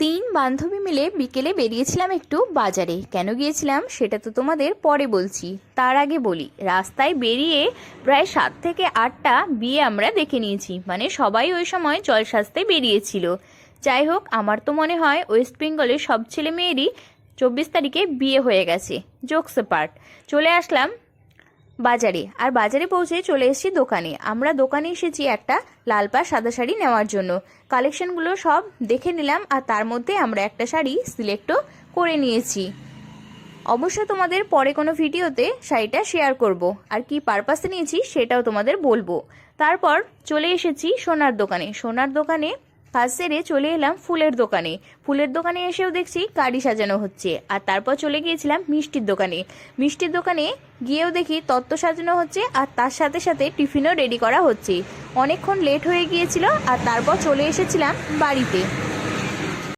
তিন বান্ধবী মিলে বিকেলে বেরিয়েছিলাম একটু বাজারে। কেন গিয়েছিলাম সেটা তো তোমাদের পরে বলছি। তার আগে বলি, রাস্তায় বেরিয়ে প্রায় সাত থেকে আটটা বিয়ে আমরা দেখে নিয়েছি। মানে সবাই ওই সময় জল সাজতে বেরিয়েছিল। যাই হোক, আমার তো মনে হয় ওয়েস্ট বেঙ্গলের সব ছেলে মেয়েরই চব্বিশ তারিখে বিয়ে হয়ে গেছে। Jokes part. চলে আসলাম বাজারে। আর বাজারে পৌঁছে চলে এসেছি দোকানে। আমরা দোকানে এসেছি একটা লাল পা সাদা শাড়ি নেওয়ার জন্য। কালেকশনগুলো সব দেখে নিলাম আর তার মধ্যে আমরা একটা শাড়ি সিলেক্টও করে নিয়েছি। অবশ্য তোমাদের পরে কোনো ভিডিওতে শাড়িটা শেয়ার করব। আর কি পারপাসে নিয়েছি সেটাও তোমাদের বলব। তারপর চলে এসেছি সোনার দোকানে। সোনার দোকানে কাজ সেরে চলে এলাম ফুলের দোকানে। ফুলের দোকানে এসেও দেখছি গাড়ি সাজানো হচ্ছে। আর তারপর চলে গিয়েছিলাম মিষ্টির দোকানে। মিষ্টির দোকানে গিয়েও দেখি তত্ত্ব সাজানো হচ্ছে আর তার সাথে সাথে টিফিনও রেডি করা হচ্ছে। অনেকক্ষণ লেট হয়ে গিয়েছিল আর তারপর চলে এসেছিলাম বাড়িতে।